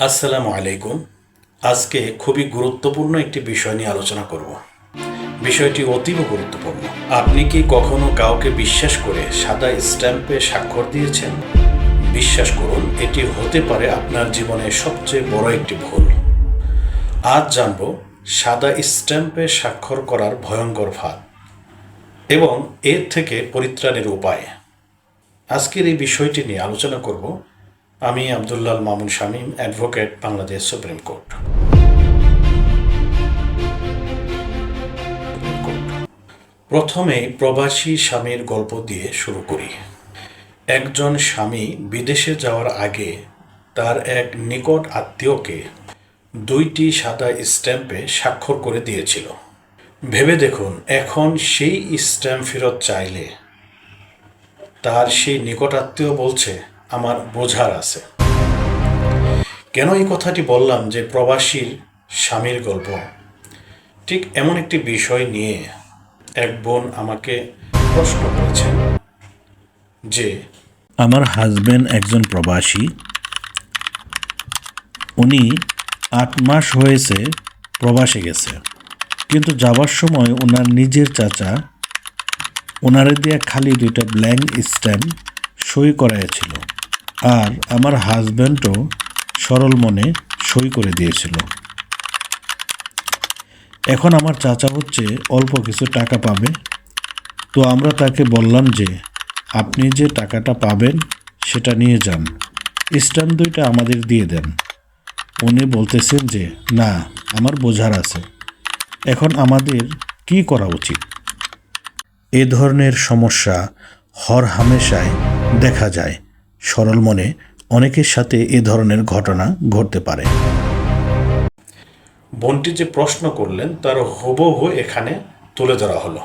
আসসালামু আলাইকুম। আজকে খুবই গুরুত্বপূর্ণ একটি বিষয় নিয়ে আলোচনা করব। বিষয়টি অতীব গুরুত্বপূর্ণ। আপনি কি কখনো কাউকে বিশ্বাস করে সাদা স্ট্যাম্পে স্বাক্ষর দিয়েছেন? বিশ্বাস করুন, এটি হতে পারে আপনার জীবনে সবচেয়ে বড় একটি ভুল। আজ জানব, সাদা স্ট্যাম্পে স্বাক্ষর করার ভয়ঙ্কর ফাঁদ এবং এর থেকে পরিত্রাণের উপায়। আজকের এই বিষয়টি নিয়ে আলোচনা করব আমি Abdullah Mamun Shamim, advocate, Bangladesh supreme court. প্রথমেই প্রবাসী স্বামীর গল্প দিয়ে শুরু করি। একজন স্বামী বিদেশে যাওয়ার আগে তার এক নিকট আত্মীয়কে দুইটি সাদা স্ট্যাম্পে স্বাক্ষর করে দিয়েছিল। ভেবে দেখুন, এখন সেই স্ট্যাম্প ফেরত চাইলে তার সেই নিকটাত্মীয় বলছে আমার বোঝার আছে। কেন এই কথাটি বললাম যে প্রবাসীর স্বামীর গল্প? ঠিক এমন একটি বিষয় নিয়ে এক বোন আমাকে প্রশ্ন করেছেন যে, আমার হাজবেন্ড একজন প্রবাসী। উনি আট মাস হয়েছে প্রবাসে গেছে। কিন্তু যাবার সময় ওনার নিজের চাচা ওনারে দিয়ে খালি দুইটা ব্ল্যাঙ্ক স্ট্যাম্প সই করাইছিল আর আমার হাজব্যান্ডও সরল মনে সই করে দিয়েছিল। এখন আমার চাচা হচ্ছে অল্প কিছু টাকা পাবে। তো আমরা তাকে বললাম যে, আপনি যে টাকাটা পাবেন, সেটা নিয়ে যান। স্ট্যাম্প দুইটা আমাদের দিয়ে দেন। উনি বলতেছেন যে, না, আমার বোঝার আছে। এখন আমাদের কি করা উচিত? এ ধরনের সমস্যা হর হামেশায় দেখা যায়। সরল মনে অনেকের সাথে এ ধরনের ঘটনা ঘটতে পারে। বোনটি যে প্রশ্ন করলেন, তার হুবহু এখানে তুলে ধরা হলো।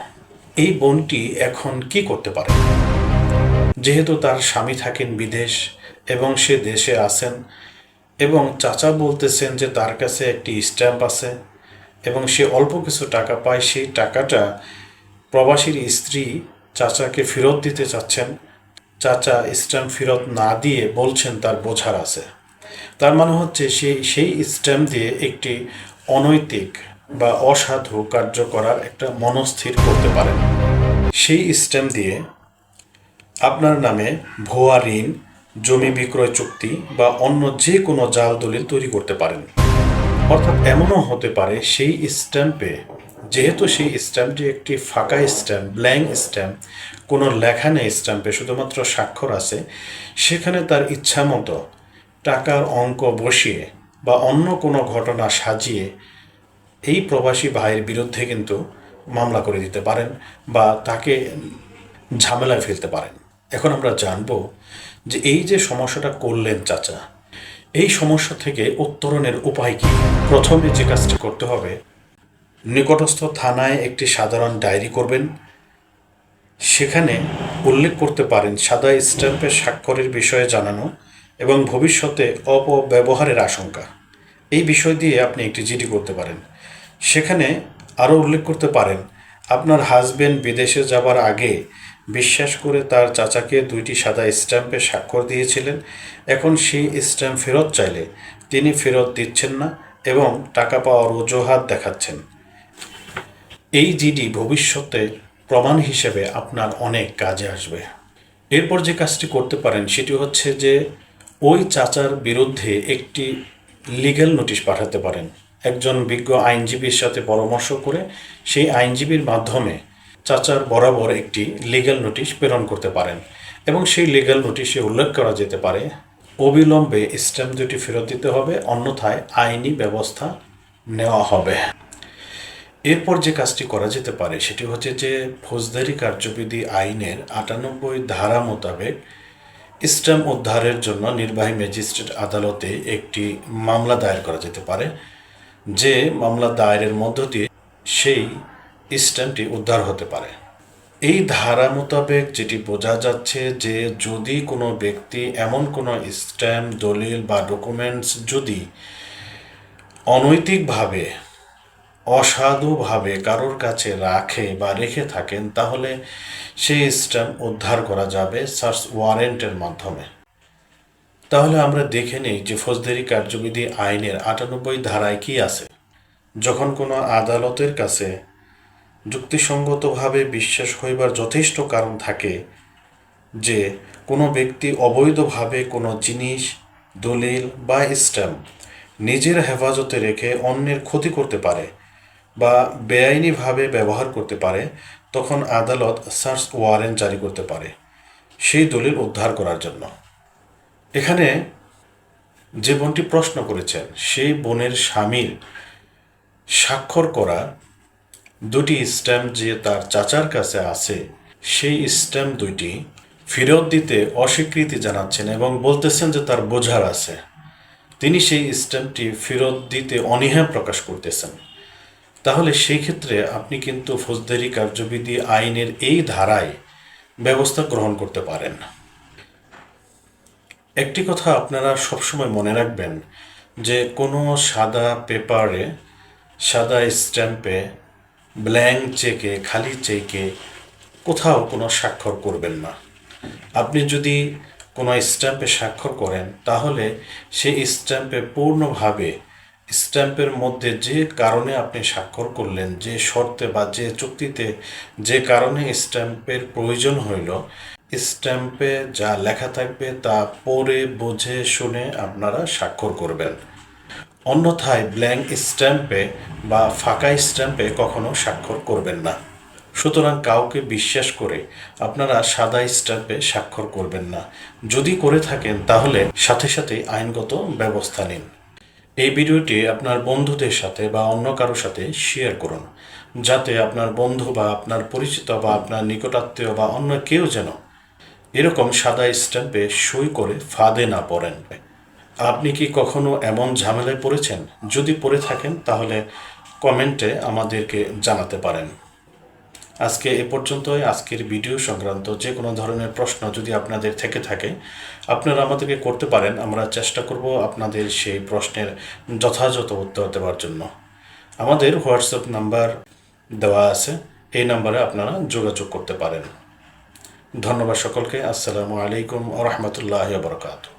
এই বোনটি এখন কি করতে পারে? যেহেতু তার স্বামী থাকেন বিদেশ এবং সে দেশে আছেন এবং চাচা বলতেছেন যে তার কাছে একটি স্ট্যাম্প আছে এবং সে অল্প কিছু টাকা পায়, সেই টাকাটা প্রবাসীর স্ত্রী চাচাকে ফেরত দিতে চাচ্ছেন। চাচা স্ট্যাম্প ফেরত না দিয়ে বলছেন তার বোঝার আছে। তার মানে হচ্ছে সে, সেই স্ট্যাম্প দিয়ে একটি অনৈতিক বা অসাধু কার্য করার একটা মনস্থির করতে পারেন সেই স্ট্যাম্প দিয়ে আপনার নামে ভুয়া ঋণ, জমি বিক্রয় চুক্তি বা অন্য যে কোনো জাল দলিল তৈরি করতে পারেন। অর্থাৎ এমনও হতে পারে সেই স্ট্যাম্পে যেহেতু সেই স্ট্যাম্পটি একটি ফাঁকা স্ট্যাম্প ব্ল্যাঙ্ক স্ট্যাম্প, কোনো লেখা নেই স্ট্যাম্পে, শুধুমাত্র স্বাক্ষর আছে, সেখানে তার ইচ্ছা মতো টাকার অঙ্ক বসিয়ে বা অন্য কোনো ঘটনা সাজিয়ে এই প্রবাসী ভাইয়ের বিরুদ্ধে কিন্তু মামলা করে দিতে পারেন বা তাকে ঝামেলায় ফেলতে পারেন। এখন আমরা জানব যে এই যে সমস্যাটা করলেন চাচা, এই সমস্যা থেকে উত্তরণের উপায় কি? প্রথমে যে কাজটি করতে হবে নিকটস্থ থানায় একটি সাধারণ ডায়েরি করবেন। সেখানে উল্লেখ করতে পারেন সাদা স্ট্যাম্পের স্বাক্ষরের বিষয়ে জানানো এবং ভবিষ্যতে অপব্যবহারের আশঙ্কা। এই বিষয় দিয়ে আপনি একটি জিডি করতে পারেন। সেখানে আরও উল্লেখ করতে পারেন, আপনার হাজবেন্ড বিদেশে যাবার আগে বিশ্বাস করে তার চাচাকে দুইটি সাদা স্ট্যাম্পে স্বাক্ষর দিয়েছিলেন। এখন সেই স্ট্যাম্প ফেরত চাইলে তিনি ফেরত দিচ্ছেন না এবং টাকা পাওয়ার অজুহাত দেখাচ্ছেন। এই জিডি ভবিষ্যতে প্রমাণ হিসেবে আপনার অনেক কাজে আসবে। এরপর যে কাজটি করতে পারেন সেটি হচ্ছে যে ওই চাচার বিরুদ্ধে একটি লিগ্যাল নোটিশ পাঠাতে পারেন। একজন বিজ্ঞ আইনজীবীর সাথে পরামর্শ করে সেই আইনজীবীর মাধ্যমে চাচার বরাবর একটি লিগ্যাল নোটিশ প্রেরণ করতে পারেন এবং সেই লিগ্যাল নোটিশে উল্লেখ করা যেতে পারে, অবিলম্বে স্ট্যাম্প দুটি ফেরত দিতে হবে, অন্যথায় আইনি ব্যবস্থা নেওয়া হবে। এরপর যে কাজটি করা যেতে পারে, সেটি হচ্ছে যে ফৌজদারি কার্যবিধি আইনের আটানব্বই ধারা মোতাবেক স্ট্যাম্প উদ্ধারের জন্য নির্বাহী ম্যাজিস্ট্রেট আদালতে একটি মামলা দায়ের করা যেতে পারে। যে মামলা দায়েরের মধ্য দিয়ে সেই স্ট্যাম্পটি উদ্ধার হতে পারে। এই ধারা মোতাবেক যেটি বোঝা যাচ্ছে যে যদি কোনো ব্যক্তি এমন কোনো স্ট্যাম্প দলিল বা ডকুমেন্টস যদি অনৈতিকভাবে অসাধুভাবে কারোর কাছে রাখে বা রেখে থাকেন, তাহলে সেই স্ট্যাম্প উদ্ধার করা যাবে সার্চ ওয়ারেন্টের মাধ্যমে। তাহলে আমরা দেখে নেই যে ফৌজদারি কার্যবিধি আইনের আটানব্বই ধারায় কি আছে। যখন কোনো আদালতের কাছে যুক্তিসঙ্গতভাবে বিশ্বাস হইবার যথেষ্ট কারণ থাকে যে কোনো ব্যক্তি অবৈধভাবে কোনো জিনিস, দলিল বা স্ট্যাম্প নিজের হেফাজতে রেখে অন্যের ক্ষতি করতে পারে বা বেআইনিভাবে ব্যবহার করতে পারে, তখন আদালত সার্চ ওয়ারেন্ট জারি করতে পারে সেই দলিল উদ্ধার করার জন্য। এখানে যে বোনটি প্রশ্ন করেছেন, সেই বোনের স্বামীর স্বাক্ষর করা দুটি স্ট্যাম্প যে তার চাচার কাছে আছে, সেই স্ট্যাম্প দুইটি ফেরত দিতে অস্বীকৃতি জানাচ্ছেন এবং বলতেছেন যে তার বোঝার আছে। তিনি সেই স্ট্যাম্পটি ফেরত দিতে অনীহা প্রকাশ করতেছেন। তাহলে সেই ক্ষেত্রে আপনি কিন্তু ফৌজদারি কার্যবিধি আইনের এই ধারায় ব্যবস্থা গ্রহণ করতে পারেন। একটি কথা আপনারা সবসময় মনে রাখবেন যে কোনো সাদা পেপারে, সাদা স্ট্যাম্পে, ব্ল্যাঙ্ক চেকে, খালি চেকে কোথাও কোনো স্বাক্ষর করবেন না। আপনি যদি কোনো স্ট্যাম্পে স্বাক্ষর করেন, তাহলে সেই স্ট্যাম্পে পূর্ণভাবে স্ট্যাম্পের মধ্যে যে কারণে আপনি স্বাক্ষর করলেন, যে শর্তে বা যে চুক্তিতে যে কারণে স্ট্যাম্পের প্রয়োজন হইল, স্ট্যাম্পে যা লেখা থাকবে তা পড়ে, বুঝে, শুনে আপনারা স্বাক্ষর করবেন। অন্যথায় ব্ল্যাঙ্ক স্ট্যাম্পে বা ফাঁকা স্ট্যাম্পে কখনো স্বাক্ষর করবেন না। সুতরাং কাউকে বিশ্বাস করে আপনারা সাদা স্ট্যাম্পে স্বাক্ষর করবেন না। যদি করে থাকেন, তাহলে সাথে সাথে আইনগত ব্যবস্থা নিন। এই ভিডিওটি আপনার বন্ধুদের সাথে বা অন্য কারোর সাথে শেয়ার করুন, যাতে আপনার বন্ধু বা আপনার পরিচিত বা আপনার নিকটাত্মীয় বা অন্য কেউ যেন এরকম সাদা স্ট্যাম্পে সই করে ফাঁদে না পড়েন। আপনি কি কখনো এমন ঝামেলায় পড়েছেন? যদি পড়ে থাকেন, তাহলে কমেন্টে আমাদেরকে জানাতে পারেন। আজকে এ পর্যন্তই। আজকের ভিডিও সংক্রান্ত যে কোনো ধরনের প্রশ্ন যদি আপনাদের থেকে থাকে, আপনারা আমাদেরকে করতে পারেন। আমরা চেষ্টা করব আপনাদের সেই প্রশ্নের যথাযথ উত্তর দেওয়ার জন্য। আমাদের হোয়াটসঅ্যাপ নাম্বার দেওয়া আছে। এই নাম্বারে আপনারা যোগাযোগ করতে পারেন। ধন্যবাদ সকলকে। আসসালামু আলাইকুম রহমতুল্লাহ বরকাত